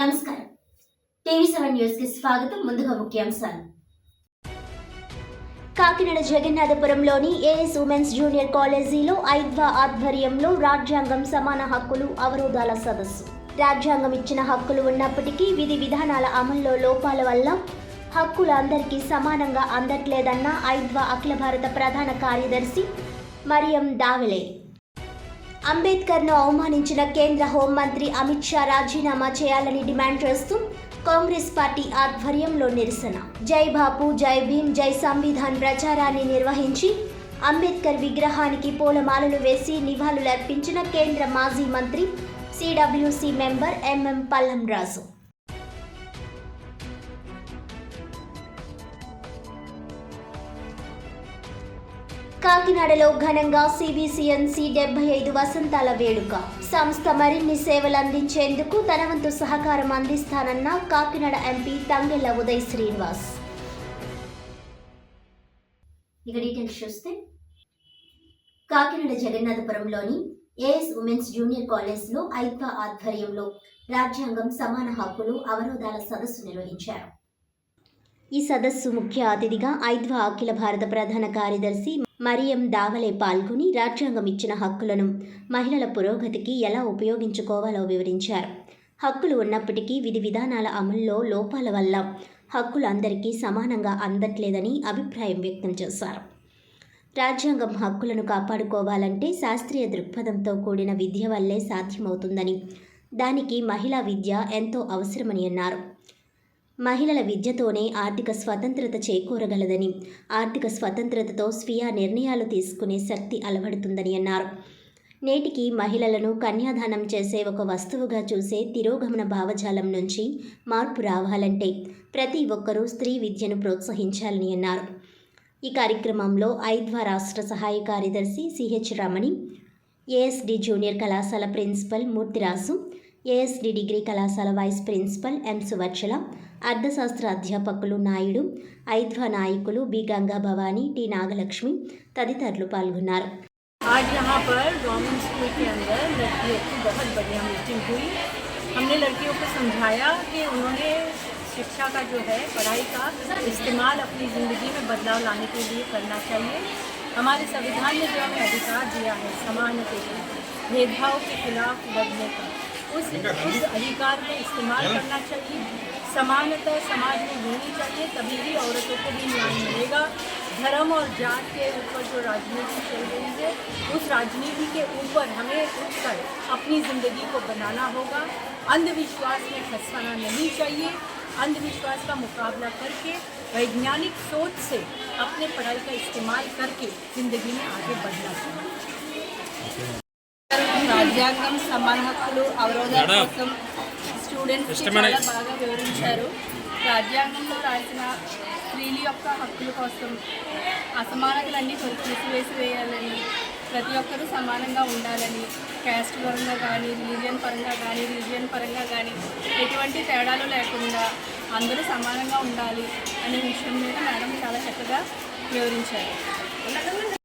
నమస్కారం. TV seven న్యూస్కి స్వాగతం. ముందుగా ముఖ్యాంశాలు. కాకినాడ జగన్నాథపురంలోని ఏఎస్ ఉమెన్స్ జూనియర్ కాలేజీలో ఐద్వా ఆధ్వర్యంలో రాజ్యాంగం సమాన హక్కులు అవరోధాల సదస్సు. రాజ్యాంగం ఇచ్చిన హక్కులు ఉన్నప్పటికీ విధి విధానాల అమల్లో లోపాల వల్ల హక్కులు అందరికీ సమానంగా అందట్లేదన్న ఐద్వా అఖిల భారత ప్రధాన కార్యదర్శి మరియం దావలే. అంబేద్కర్ను అవమానించిన కేంద్ర హోంమంత్రి అమిత్ షా రాజీనామా చేయాలని డిమాండ్ చేస్తూ కాంగ్రెస్ పార్టీ ఆధ్వర్యంలో నిరసన. జై బాపు జై భీమ్ జై సంవిధాన్ ప్రచారాన్ని నిర్వహించి అంబేద్కర్ విగ్రహానికి పూలమాలలు వేసి నివాళులర్పించిన కేంద్ర మాజీ మంత్రి CWC member MM Pallam Raju కాకినాడలో ఘనంగా సిబిసిఎన్సి డెబ్బై ఐదు వసంతాల వేడుక. సంస్థ మరిన్ని సేవలు అందించేందుకు తనవంతు సహకారం అందిస్తానన్న కాకినాడ ఎంపీ తంగెళ్ళ ఉదయ్ శ్రీనివాస్. ఇక డీటెయిల్స్ చూస్తే కాకినాడ జగన్నాథపురంలోని ఏఎస్ ఉమెన్స్ జూనియర్ కాలేజ్లో ఐద్వా ఆధ్వర్యంలో రాజ్యాంగం సమాన హక్కులు అవరోధాల సదస్సు నిర్వహించారు. ఈ సదస్సు ముఖ్య అతిథిగా ఐద్వా అఖిల భారత ప్రధాన కార్యదర్శి మరియం దావలే పాల్గొని రాజ్యాంగం ఇచ్చిన హక్కులను మహిళల పురోగతికి ఎలా ఉపయోగించుకోవాలో వివరించారు. హక్కులు ఉన్నప్పటికీ విధి విధానాల అమల్లో లోపాల వల్ల హక్కులు అందరికీ సమానంగా అందట్లేదని అభిప్రాయం వ్యక్తం చేశారు. రాజ్యాంగం హక్కులను కాపాడుకోవాలంటే శాస్త్రీయ దృక్పథంతో కూడిన విద్య వల్లే సాధ్యమవుతుందని దానికి మహిళా విద్య ఎంతో అవసరమని అన్నారు. మహిళల విద్యతోనే ఆర్థిక స్వతంత్రత చేకూరగలదని ఆర్థిక స్వతంత్రతతో స్వీయ నిర్ణయాలు తీసుకునే శక్తి అలవడుతుందని అన్నారు. నేటికి మహిళలను కన్యాదానం చేసే ఒక వస్తువుగా చూసే తిరోగమన భావజాలం నుంచి మార్పు రావాలంటే ప్రతి ఒక్కరూ స్త్రీ విద్యను ప్రోత్సహించాలని అన్నారు. ఈ కార్యక్రమంలో ఐద్వా రాష్ట్ర సహాయ కార్యదర్శి సిహెచ్ రమణి ఏఎస్డి జూనియర్ కళాశాల ప్రిన్సిపల్ మూర్తిరాసు ఏఎస్డి డిగ్రీ కళాశాల వైస్ ప్రిన్సిపల్ ఎం సువర్చల అర్థశాస్త్ర అధ్యాపకులు నాయుడు ఐద్వా నాయకులు బి గంగా భవానీ టి నాగలక్ష్మి తదితరులు పాల్గొన్నారు आज यहाँ पर गवर्नमेंट स्कूल के अंदर लड़कियों की बहुत बढ़िया मीटिंग हुई हमने लड़कियों को समझाया कि उन्होंने शिक्षा का जो है पढ़ाई का इस्तेमाल अपनी ज़िंदगी में बदलाव लाने के लिए करना चाहिए हमारे संविधान ने जो हमें अधिकार दिया है समानता का भेदभाव के खिलाफ लड़ने का उस उस अधिकार का इस्तेमाल करना चाहिए। समानता समाज में होनी चाहिए तभी ही औरतों को भी न्याय मिलेगा। धर्म और जात के ऊपर जो राजनीति चल रही है उस राजनीति के ऊपर हमें उठकर अपनी ज़िंदगी को बनाना होगा। अंधविश्वास में फंसाना नहीं चाहिए। अंधविश्वास का मुकाबला करके वैज्ञानिक सोच से अपने पढ़ाई का इस्तेमाल करके ज़िंदगी में आगे बढ़ना चाहिए। రాజ్యాంగం సమాన హక్కులు అవరోధాల కోసం స్టూడెంట్స్ చాలా బాగా వివరించారు. రాజ్యాంగంలో రాసిన స్త్రీల యొక్క హక్కుల కోసం అసమానతలన్నీ తీసివేసి వేయాలని ప్రతి ఒక్కరూ సమానంగా ఉండాలని క్యాస్ట్ పరంగా కానీ రిలీజియన్ పరంగా కానీ రిలీజియన్ పరంగా కానీ ఎటువంటి తేడాలు లేకుండా అందరూ సమానంగా ఉండాలి అనే విషయం మీద మేడం చాలా చక్కగా వివరించారు.